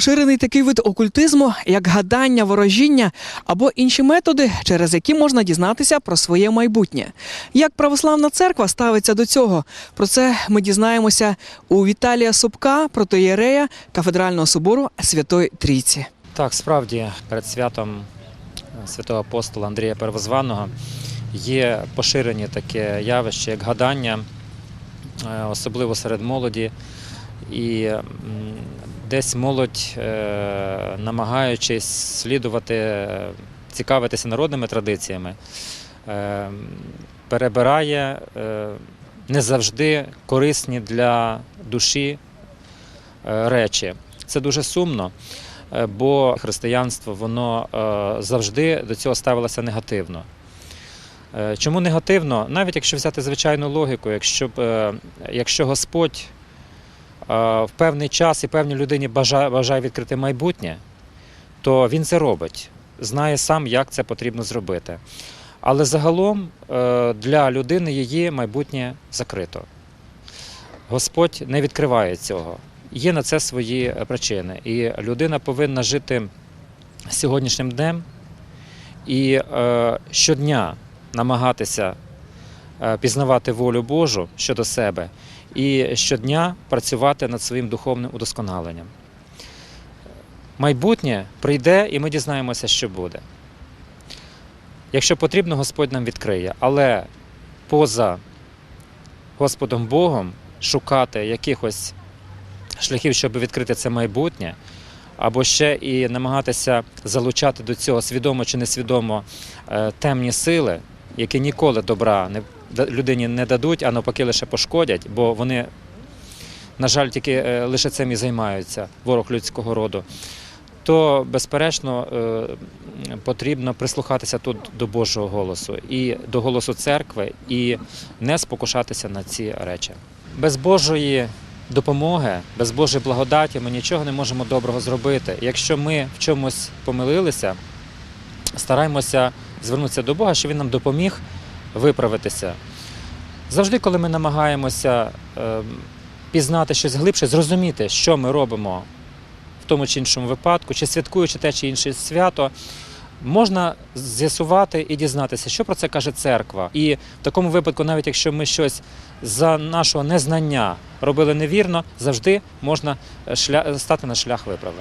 Ширений такий вид окультизму, як гадання, ворожіння або інші методи, через які можна дізнатися про своє майбутнє. Як православна церква ставиться до цього? Про це ми дізнаємося у Віталія Собка, протоєрея кафедрального собору Святої Трійці. Так, справді перед святом е, святого апостола Андрія Первозваного є поширені таке явище, як гадання, е, особливо серед молоді. І десь молодь, е, намагаючись слідувати, е, цікавитися народними традиціями, е, перебирає не завжди корисні для душі речі. Це дуже сумно. Бо християнство воно завжди до цього ставилося негативно. Чому негативно? Навіть якщо взяти звичайну логіку, якщо, якщо Господь в певний час і певній людині бажає, відкрити майбутнє, то він це робить, знає сам, як це потрібно зробити. Але загалом е, для людини її майбутнє закрито. Господь не відкриває цього. Є на це свої е, причини. І людина повинна жити сьогоднішнім днем і е, щодня намагатися е, пізнавати волю Божу щодо себе і щодня працювати над своїм духовним удосконаленням. Майбутнє прийде, і ми дізнаємося, що буде. Якщо потрібно, Господь нам відкриє, але поза Господом Богом шукати якихось шляхів, щоб відкрити це майбутнє, або ще і намагатися залучати до цього свідомо чи несвідомо е, темні сили, які ніколи добра не, людині не дадуть, а навпаки лише пошкодять, бо вони, на жаль, тільки е, лише цим і займаються, ворог людського роду. То, безперечно, е, потрібно прислухатися тут до Божого голосу і до голосу церкви, і не спокушатися на ці речі. Без Божої допомоги, без Божої благодаті ми нічого не можемо доброго зробити. Якщо ми в чомусь помилилися, стараємося звернутися до Бога, щоб Він нам допоміг виправитися. Завжди, коли ми намагаємося е, пізнати щось глибше, зрозуміти, що ми робимо в тому чи іншому випадку, чи святкуючи те чи інше свято, можна з'ясувати і дізнатися, що про це каже церква. І в такому випадку, навіть якщо ми щось за нашого незнання робили невірно, завжди можна стати на шлях виправлення.